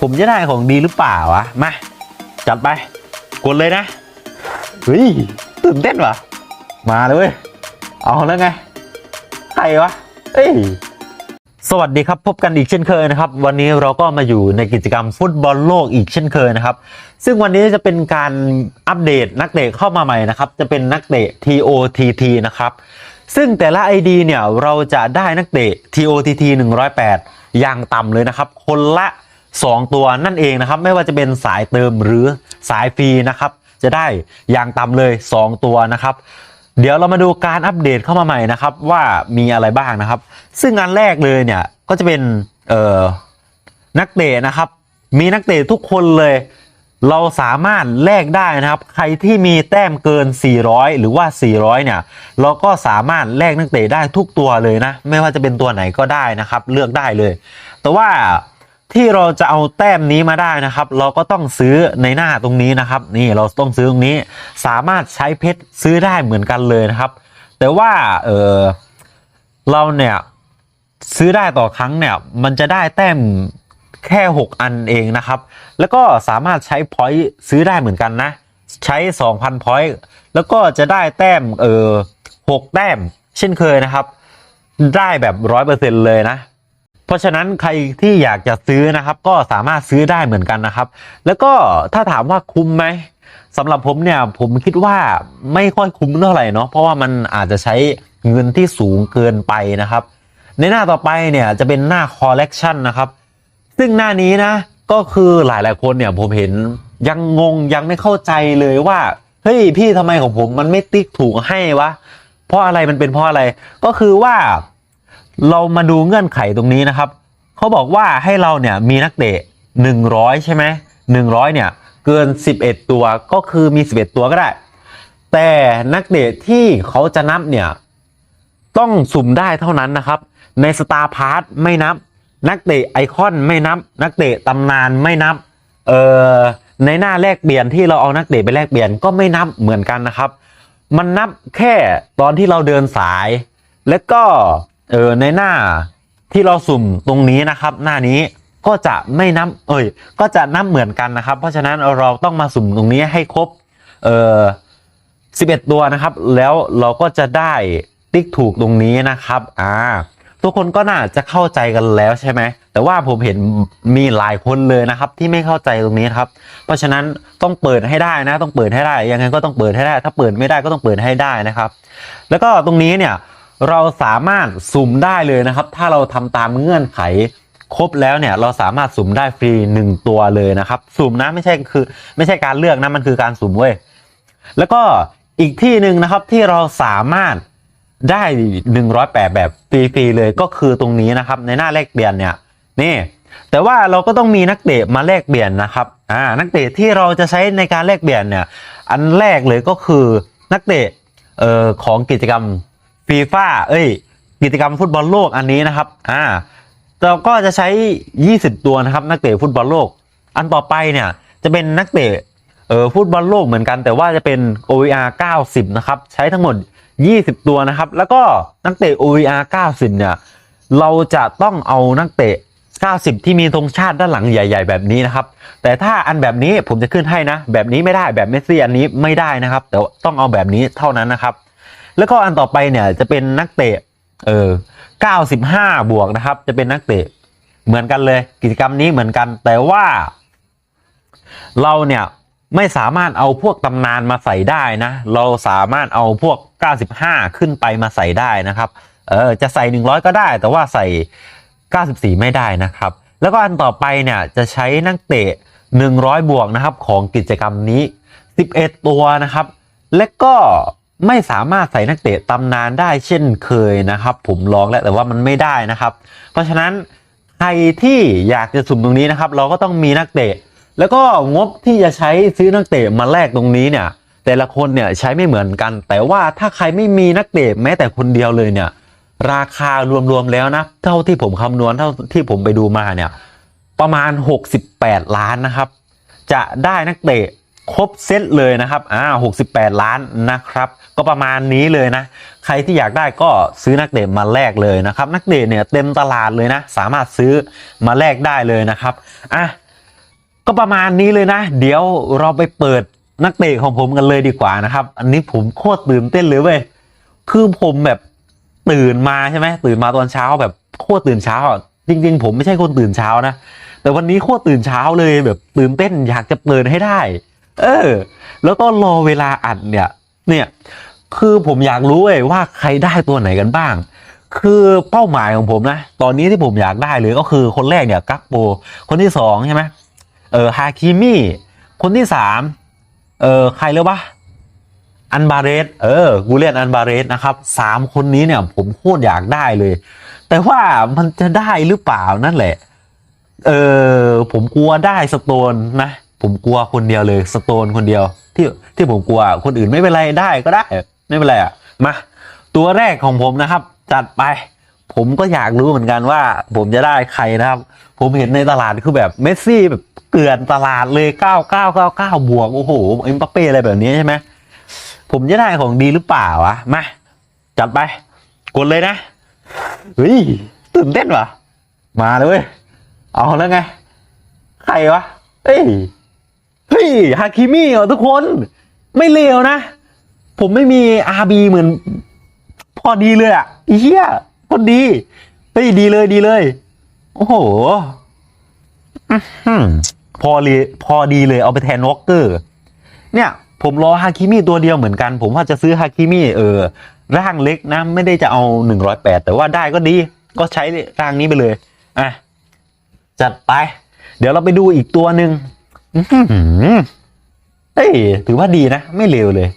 ผมจะได้ของดีหรือเปล่าวะ มา จัดไป กดเลยนะเฮ้ยตื่นเต้นวะมาเลยเว้ย เอาแล้วไง ใครวะเอ้ยสวัสดีครับ พบกันอีกเช่นเคยนะครับ วันนี้เราก็มาอยู่ในกิจกรรมฟุตบอลโลกอีกเช่นเคยนะครับ ซึ่งวันนี้จะเป็นการอัปเดตนักเตะเข้ามาใหม่นะครับ จะเป็นนักเตะ TOTT นะครับ ซึ่งแต่ละ ID เนี่ยเราจะได้นักเตะ TOTT 108 อย่างต่ำเลยนะครับ คนละ 2 ตัวนั่นเองนะครับ ไม่ว่าจะเป็นสายเติมหรือสายฟรีนะครับ จะได้อย่างต่ำเลย 2 ตัวนะครับ เดี๋ยวเรามาดูการอัปเดตเข้ามาใหม่นะครับ ว่ามีอะไรบ้างนะครับ ซึ่งอันแรกเลยเนี่ยก็จะเป็นเอ่อนักเตะนะครับ มีนักเตะทุกคนเลย เราสามารถแลกได้นะครับ ใครที่มีแต้มเกิน 400 หรือว่า 400 เนี่ย เราก็สามารถแลกนักเตะได้ทุกตัวเลยนะ ไม่ว่าจะเป็นตัวไหนก็ได้นะครับ เลือกได้เลย แต่ว่า ที่เราจะเอาแต้มนี้มาได้นะครับ เราก็ต้องซื้อในหน้าตรงนี้นะครับ นี่เราต้องซื้อตรงนี้สามารถใช้เพชรซื้อได้เหมือนกันเลยนะครับ แต่ว่าเออเราเนี่ยซื้อได้ต่อครั้งเนี่ยมันจะได้แต้มแค่ 6 อันเองนะครับ แล้วก็สามารถใช้พอยต์ซื้อได้เหมือนกันนะ ใช้ 2,000พอยต์แล้วก็จะได้แต้มเออ6แต้ม เช่นเคยนะครับ ได้แบบร้อยเปอร์เซ็นเลยนะ เพราะฉะนั้นใครที่อยากจะซื้อนะครับ ก็สามารถซื้อได้เหมือนกันนะครับ แล้วก็ถ้าถามว่าคุ้มไหมสำหรับผมเนี่ยผมคิดว่าไม่ค่อยคุ้มเท่าไหร่เนาะเพราะว่ามันอาจจะใช้เงินที่สูงเกินไปนะครับ ในหน้าต่อไปเนี่ยจะเป็นหน้าคอลเลกชันนะครับ ซึ่งหน้านี้นะก็คือหลายๆคนเนี่ยผมเห็นยังงงยังไม่เข้าใจเลยว่าเฮ้ยพี่ทำไมของผมมันไม่ติ๊กถูกให้วะเพราะอะไรมันเป็นเพราะอะไรก็คือว่า เรามาดูเงื่อนไขตรงนี้นะครับ เขาบอกว่าให้เราเนี่ยมีนักเตะ 100 ใช่ไหม100 เนี่ย เกิน 11 ตัวก็คือมี 11 ตัวก็ได้ แต่นักเตะที่เขาจะนับเนี่ย ต้องสุ่มได้เท่านั้นนะครับ ในสตาร์พาร์ทไม่นับ นักเตะไอคอนไม่นับ นักเตะตำนานไม่นับ เอ่อในหน้าแลกเปลี่ยนที่เราเอานักเตะไปแลกเปลี่ยนก็ไม่นับเหมือนกันนะครับ มันนับแค่ตอนที่เราเดินสาย แล้วก็ เออในหน้าที่เราสุ่มตรงนี้นะครับ หน้านี้ก็จะไม่นับเอ้ยก็จะนับเหมือนกันนะครับ เพราะฉะนั้นเราต้องมาสุ่มตรงนี้ให้ครบเออ11 ตัวนะครับ แล้วเราก็จะได้ติ๊กถูกตรงนี้นะครับอ่าทุกคนก็น่าจะเข้าใจกันแล้วใช่ไหมแต่ว่าผมเห็นมีหลายคนเลยนะครับ ที่ไม่เข้าใจตรงนี้ครับ เพราะฉะนั้นต้องเปิดให้ได้นะ ต้องเปิดให้ได้ยังไงก็ต้องเปิดให้ได้ ถ้าเปิดไม่ได้ก็ต้องเปิดให้ได้นะครับ แล้วก็ตรงนี้เนี่ย เราสามารถสุ่มได้เลยนะครับ ถ้าเราทำตามเงื่อนไข ครบแล้วเนี่ยเราสามารถสุ่มได้ฟรีหนึ่งตัวเลยนะครับ สุ่มนะไม่ใช่คือ ไม่ใช่การเลือกนะมันคือการสุ่มเว้ยแล้วก็อีกที่หนึ่งนะครับที่เราสามารถได้ 108 แบบฟรีๆเลยก็คือตรงนี้นะครับ ในหน้าแลกเปลี่ยนเนี่ยนี่ แต่ว่าเราก็ต้องมีนักเตะมาแลกเปลี่ยนนะครับอ่านักเตะที่เราจะใช้ในการแลกเปลี่ยนเนี่ยอันแรกเลยก็คือนักเตะเอ่อของกิจกรรม ฟีฟ่าเอ้ย กิจกรรมฟุตบอลโลกอันนี้นะครับ อ่าเราก็จะใช้ 20 ตัวนะครับ นักเตะฟุตบอลโลก อันต่อไปเนี่ยจะเป็นนักเตะเออฟุตบอลโลกเหมือนกันแต่ว่าจะเป็น OVR 90 นะครับ ใช้ทั้งหมด 20 ตัวนะครับ แล้วก็นักเตะ OVR 90 เนี่ย เราจะต้องเอานักเตะ 90 ที่มีธงชาติด้านหลังใหญ่ ๆ แบบนี้นะครับ แต่ถ้าอันแบบนี้ผมจะขึ้นให้นะ แบบนี้ไม่ได้แบบเมสซี่อันนี้ไม่ได้นะครับ แต่ต้องเอาแบบนี้เท่านั้นนะครับ แล้วก็อันต่อไปเนี่ยจะเป็นนักเตะ เออ95บวกนะครับ จะเป็นนักเตะเหมือนกันเลย กิจกรรมนี้เหมือนกัน แต่ว่า เราเนี่ยไม่สามารถเอาพวกตำนานมาใส่ได้นะ เราสามารถเอาพวก 95 ขึ้นไปมาใส่ได้นะครับ เออจะใส่ 100 ก็ได้ แต่ว่าใส่ 94 ไม่ได้นะครับ แล้วก็อันต่อไปเนี่ยจะใช้นักเตะ 100 บวกนะครับของกิจกรรมนี้ 11 ตัวนะครับ และก็ ไม่สามารถใส่นักเตะตำนานได้เช่นเคยนะครับ ผมลองแล้วแต่ว่ามันไม่ได้นะครับ เพราะฉะนั้นใครที่อยากจะสุ่มตรงนี้นะครับ เราก็ต้องมีนักเตะ แล้วก็งบที่จะใช้ซื้อนักเตะมาแลกตรงนี้เนี่ย แต่ละคนเนี่ยใช้ไม่เหมือนกัน แต่ว่าถ้าใครไม่มีนักเตะแม้แต่คนเดียวเลยเนี่ย ราคารวมๆแล้วนะ เท่าที่ผมคำนวณเท่าที่ผมไปดูมาเนี่ย ประมาณ 68 ล้านนะครับ จะได้นักเตะ ครบเซตเลยนะครับอ่า68ล้านนะครับ ก็ประมาณนี้เลยนะ ใครที่อยากได้ก็ซื้อนักเตะมาแลกเลยนะครับ นักเตะเนี่ยเต็มตลาดเลยนะ สามารถซื้อมาแลกได้เลยนะครับอะก็ประมาณนี้เลยนะ เดี๋ยวเราไปเปิดนักเตะของผมกันเลยดีกว่านะครับ อันนี้ผมโคตรตื่นเต้นเลยเว้ยคือผมแบบตื่นมาใช่ไหมตื่นมาตอนเช้าแบบโคตรตื่นเช้าอะจริง ๆ ผมไม่ใช่คนตื่นเช้านะ แต่วันนี้โคตรตื่นเช้าเลยแบบตื่นเต้นอยากจะเปิดให้ได้ เออ แล้วก็รอเวลาอัดเนี่ย เนี่ยคือผมอยากรู้เว้ยว่าใครได้ตัวไหนกันบ้าง คือเป้าหมายของผมนะ ตอนนี้ที่ผมอยากได้เลยก็คือคนแรกเนี่ยกักโป คนที่สองใช่ไหมเออฮาคิมิคนที่สามเออใครเรียว่าอันบาเรสเออกูเรียกอันบาเรสนะครับสามคนนี้เนี่ยผมโคตรอยากได้เลย แต่ว่ามันจะได้หรือเปล่านั่นแหละ เออผมกลัวได้สโตนนะ ผมกลัวคนเดียวเลยสโตนคนเดียว ที่ที่ผมกลัวคนอื่นไม่เป็นไรได้ก็ได้ ไม่เป็นไรอะมาตัวแรกของผมนะครับ จัดไป ผมก็อยากรู้เหมือนกันว่า ผมจะได้ใครนะครับ ผมเห็นในตลาดคือแบบเมสซี่แบบเกลื่อนตลาดเลย 9999 บวก โอ้โหเอ็มบัปเป้อะไรแบบนี้ใช่ไหมผมจะได้ของดีหรือเปล่าวะมาจัดไป กดเลยนะเฮ้ยตื่นเต้นวะมาเลยเว้ยเอาแล้วไง ใครวะเฮ้ย เฮ้ยฮาคิมิเหรอทุกคน ไม่เลวนะ ผมไม่มีอาบีเหมือน พอดีเลยอะเฮียพอดีเฮ้ยดีเลยดีเลย โอ้โหพอเลยพอดีเลยเอาไปแทนวอลเกอร์ เนี่ยผมรอฮาคิมิตัวเดียวเหมือนกัน ผมว่าจะซื้อฮาคิมิเออ ร่างเล็กนะ ไม่ได้จะเอาหนึ่งร้อยแปดแต่ว่าได้ก็ดี ก็ใช้ร่างนี้ไปเลย อะ จัดไป เดี๋ยวเราไปดูอีกตัวหนึ่ง เอ้ยถือว่าดีนะ ไม่เลวเลย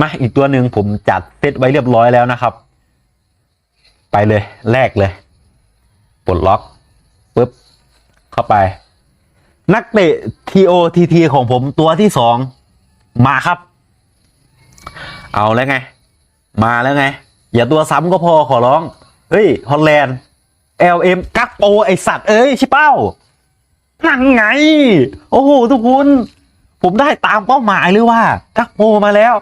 มาอีกตัวหนึ่งผมจัดเซตไว้เรียบร้อยแล้วนะครับ ไปเลยแรกเลย ปลดล็อกปุ๊บ เข้าไป นักเตะ TOTT ของผมตัวที่สองมาครับ เอาแล้วไง มาแล้วไง อย่าตัวซ้ำก็พอขอร้อง เฮ้ย ฮอลแลนด์ LM กักโปไอสัตว์ เอ้ย ชิเป้า นั่นไง โอ้โห ทุกคน ผมได้ตามเป้าหมายเลยว่ากักโปมาแล้ว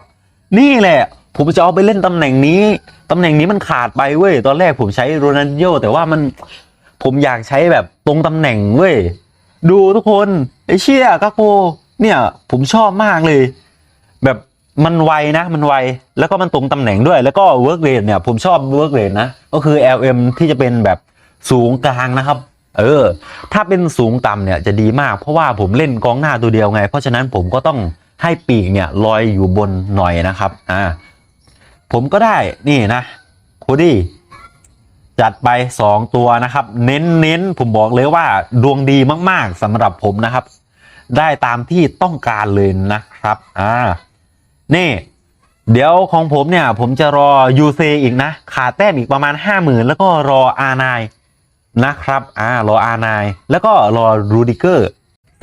นี่แหละ ผมจะเอาไปเล่นตำแหน่งนี้ ตำแหน่งนี้มันขาดไปเว้ย ตอนแรกผมใช้โรนัลโยแต่ว่ามัน ผมอยากใช้แบบตรงตำแหน่งเว้ย ดูทุกคนไอ้เชี่ยกักโปเนี่ย ผมชอบมากเลย แบบมันไวนะ มันไว แล้วก็มันตรงตำแหน่งด้วย แล้วก็เวิร์กเรทเนี่ย ผมชอบเวิร์กเรทนะ ก็คือ LM ที่จะเป็นแบบสูงกลางนะครับ เออ ถ้าเป็นสูงต่ำเนี่ยจะดีมาก เพราะว่าผมเล่นกองหน้าตัวเดียวไง เพราะฉะนั้นผมก็ต้องให้ปีกเนี่ยลอยอยู่บนหน่อยนะครับ อ่า ผมก็ได้นี่นะโคดี้จัดไป 2 ตัวนะครับ เน้นเน้นผมบอกเลยว่าดวงดีมากๆสำหรับผมนะครับ ได้ตามที่ต้องการเลยนะครับ อ่า นี่ เดี๋ยวของผมเนี่ย ผมจะรอ UC อีกนะ ขาดแต้มอีกประมาณ 50,000 แล้วก็รอ R9 นาย นะครับอ่ารอ R9 แล้วก็รอรูดิเกอร์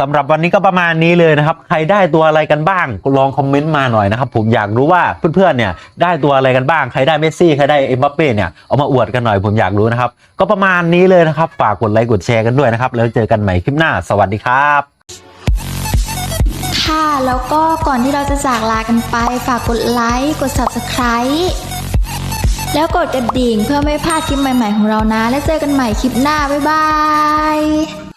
สำหรับวันนี้ก็ประมาณนี้เลยนะครับ ใครได้ตัวอะไรกันบ้าง ลองคอมเมนต์มาหน่อยนะครับ ผมอยากรู้ว่าเพื่อนๆเนี่ยได้ตัวอะไรกันบ้าง ใครได้เมสซี่ ใครได้เอ็มบัปเป้เนี่ย เอามาอวดกันหน่อย ผมอยากรู้นะครับ ก็ประมาณนี้เลยนะครับ ฝากกดไลค์ กดแชร์กันด้วยนะครับ แล้วเจอกันใหม่คลิปหน้า สวัสดีครับ ค่ะ แล้วก็ก่อนที่เราจะจากลากันไป ฝากกดไลค์ กด Subscribe แล้วกดกระดิ่งเพื่อไม่พลาดคลิปใหม่ๆของเรานะ แล้วเจอกันใหม่คลิปหน้า บ๊ายบาย